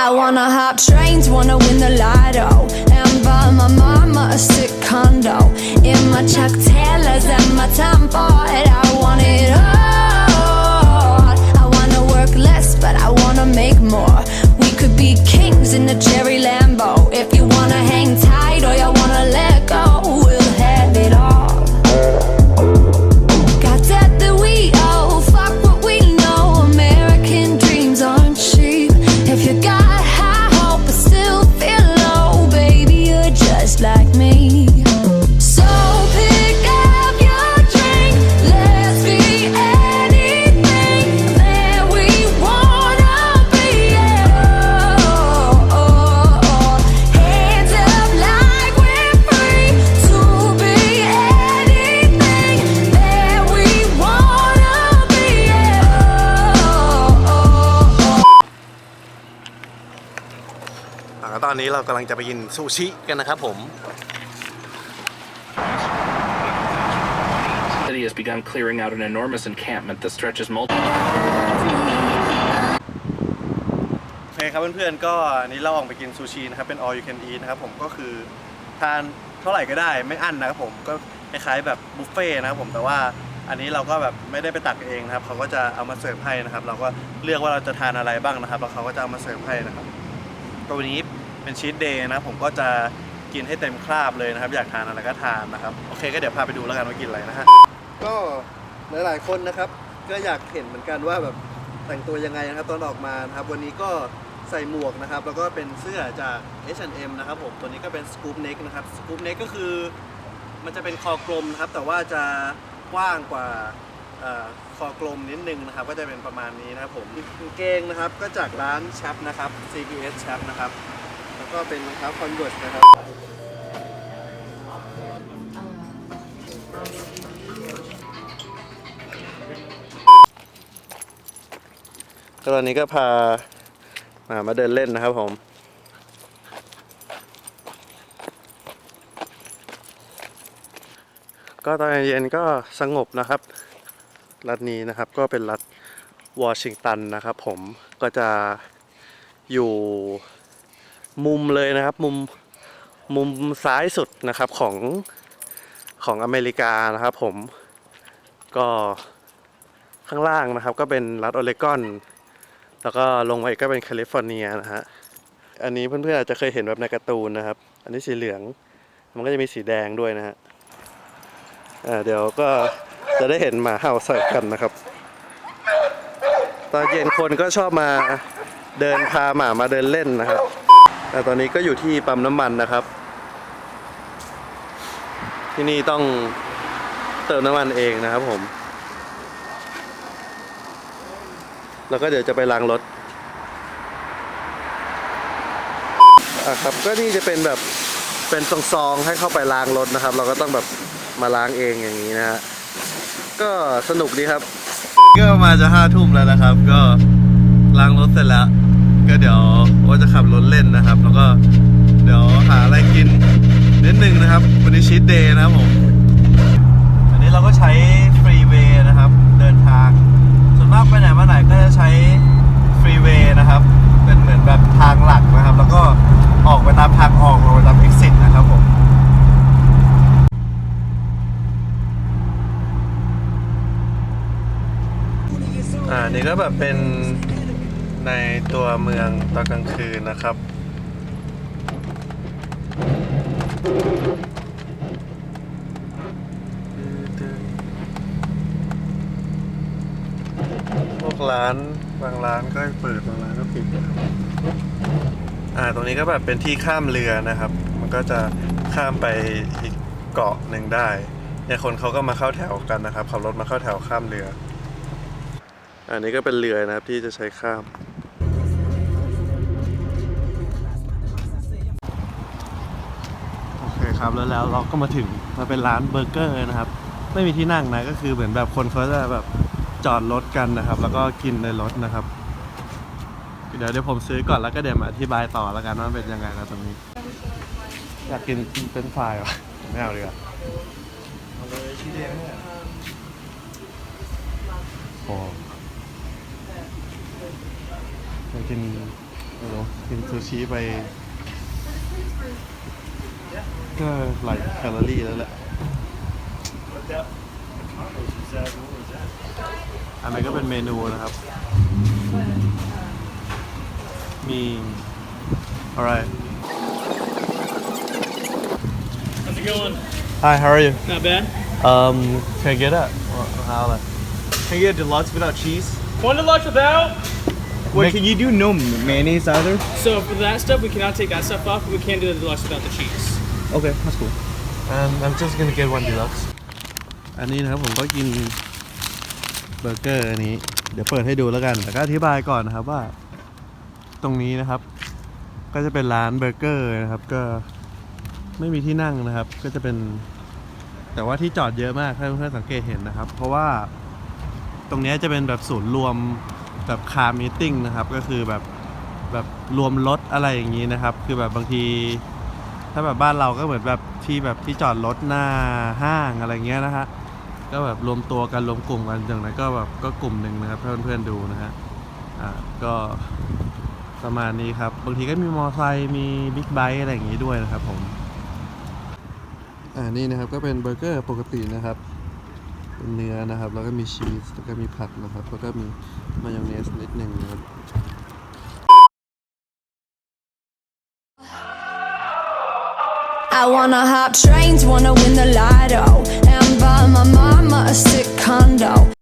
trains, wanna hop trains, wanna win the lotto. And buy my mama a sick condo. In my Chuck Taylors and my Tom Ford. I want it all. อ่าตอนนี้เรากำลังจะไปกินซูชิกันนะครับผม city has begun clearing out an enormous encampment that stretches multiple. โอเคครับเพื่อนๆก็อันนี้เราออกไปกินซูชินะครับเป็น all you can eat นะครับผมก็คือทานเท่าไหร่ก็ได้ไม่อั้นนะครับผมก็คล้ายๆแบบบุฟเฟ่ต์นะครับผมแต่ว่าอันนี้เราก็แบบไม่ได้ไปตักเองนะครับเขาก็จะเอามาเสิร์ฟให้นะครับ เราก็เลือกว่าเราจะทานอะไรบ้างนะครับแล้วเขาก็จะเอามาเสิร์ฟให้นะครับตัววันนี้ เป็นชีทเดย์นะผมก็จะกินให้เต็มคราบเลยนะครับ อยากทานอะไรก็ทานนะครับ โอเคก็เดี๋ยวพาไปดูแล้วกันว่ากินอะไรนะฮะก็หลายๆคนนะครับ ก็อยากเห็นเหมือนกันว่าแบบแต่งตัวยังไงนะครับตอนออกมานะครับ วันนี้ก็ใส่หมวกนะครับ แล้วก็เป็นเสื้อจาก H&M นะครับผมตัวนี้ก็เป็นสกู๊ปเน็กนะครับสกู๊ปเน็กก็คือมันจะเป็นคอกลมนะครับ แต่ว่าจะกว้างกว่าอคอกลมนิดนึงนะครับ ก็จะเป็นประมาณนี้นะครับผมกางเกงนะครับก็จากร้านชับนะครับ CPS ชับนะครับ ก็เป็นรองเท้าคอนเวิร์สนะครับก็ตอนนี้ก็พามามาเดินเล่นนะครับผม ก็ตอนเย็นก็สงบนะครับ รัฐนี้นะครับก็เป็นรัฐวอชิงตันนะครับผมก็จะอยู่ มุมเลยนะครับ มุมมุมซ้ายสุดนะครับของของอเมริกานะครับ ผมก็ข้างล่างนะครับ ก็เป็นรัฐโอเลกอน แล้วก็ลงมาอีกก็เป็นแคลิฟอร์เนียนะฮะอันนี้เพื่อนๆอาจจะเคยเห็นแบบในการ์ตูนนะครับ อันนี้สีเหลือง มันก็จะมีสีแดงด้วยนะฮะเดี๋ยวก็จะได้เห็นหมาเห่าใส่กันนะครับ ตอนเย็นคนก็ชอบมาเดินพาหมามาเดินเล่นนะครับ แต่ตอนนี้ก็อยู่ที่ปั๊มน้ำมันนะครับ ที่นี่ต้องเติมน้ำมันเองนะครับผม แล้วก็เดี๋ยวจะไปล้างรถอะครับก็นี่จะเป็นแบบเป็นซองๆให้เข้าไปล้างรถนะครับ เราก็ต้องแบบมาล้างเองอย่างนี้นะฮะก็สนุกดีครับ ก็มาจะห้าทุ่มแล้วนะครับ ก็ล้างรถเสร็จแล้ว ก็เดี๋ยวว่าจะขับรถเล่นนะครับ แล้วก็เดี๋ยวหาอะไรกินนิดนึงนะครับ วันนี้ชีตเดย์นะครับผมอันนี้เราก็ใช้ฟรีเวย์นะครับ เดินทาง ส่วนมากไปไหนมาไหนก็จะใช้ฟรีเวย์นะครับ เป็นเหมือนแบบทางหลักนะครับ แล้วก็ออกไปตามทางออกออกไปตาม exit นะครับผมอ่านี่ก็แบบเป็น ในตัวเมืองตอนกลางคืนนะครับ พวกร้านบางร้านก็เปิดบางร้านก็ปิดอ่าตรงนี้ก็แบบเป็นที่ข้ามเรือนะครับ มันก็จะข้ามไปอีกเกาะหนึ่งได้เนี่ยคนเขาก็มาเข้าแถวกันนะครับขับรถมาเข้าแถวข้ามเรืออันนี้ก็เป็นเรือนะครับที่จะใช้ข้าม ครับแล้วแล้วเราก็มาถึงมาเป็นร้านเบอร์เกอร์นะครับ ไม่มีที่นั่งนะก็คือเหมือนแบบคนเขาจะแบบจอดรถกันนะครับ แล้วก็กินในรถนะครับ เดี๋ยวเดี๋ยวผมซื้อก่อนแล้วก็เดี๋ยวมาอธิบายต่อแล้วกันว่าเป็นยังไงนะตรงนี้ อยากกินเป็นไฟรายไม่เอาดีกว่าเอาเลยชีสเดงเนี่ยโอ้อยากกินโอ้โหกินซูชิไป ก็หลายแคลอรี่แล้วแหละ อันนี้ก็เป็นเมนูนะครับ มี alright How's it going? hi how are you Not bad. um can I get it how like Can you get a deluxe without cheese? One deluxe without. Wait, Make- can you do no mayonnaise either? So for that stuff, we cannot take that stuff off. But we can do the deluxe without the cheese. Okay, that's cool. um I'm just gonna get one deluxe อันนี้นะครับผมก็กินเบอร์เกอร์อันนี้ เดี๋ยวเปิดให้ดูแล้วกัน แต่ก็อธิบายก่อนนะครับว่า ตรงนี้นะครับ ก็จะเป็นร้านเบอร์เกอร์นะครับ ก็ไม่มีที่นั่งนะครับ ก็จะเป็น แต่ว่าที่จอดเยอะมากถ้าเพื่อนๆสังเกตเห็นนะครับ เพราะว่าตรงเนี้ยจะเป็นแบบศูนย์รวมแบบคาร์มีติ้งนะครับ ก็คือแบบแบบรวมรถอะไรอย่างนี้นะครับ คือแบบบางที ถ้าแบบบ้านเราก็เหมือนแบบที่แบบที่จอดรถหน้าห้างอะไรเงี้ยนะฮะก็แบบรวมตัวกันรวมกลุ่มกันอย่างนั้นก็แบบก็กลุ่มหนึ่งนะครับถ้าเพื่อนๆดูนะฮะอ่าก็ประมาณนี้ครับบางทีก็มีมอเตอร์ไซค์มีบิ๊กไบค์อะไรอย่างงี้ด้วยนะครับผมอ่านี่นะครับก็เป็นเบอร์เกอร์ปกตินะครับเป็นเนื้อนะครับ แล้วก็มีชีสแล้วก็มีผักนะครับ แล้วก็มีมายองเนสนิดหนึ่งนะครับ I wanna hop trains, wanna win the lotto, and buy my mama a sick condo.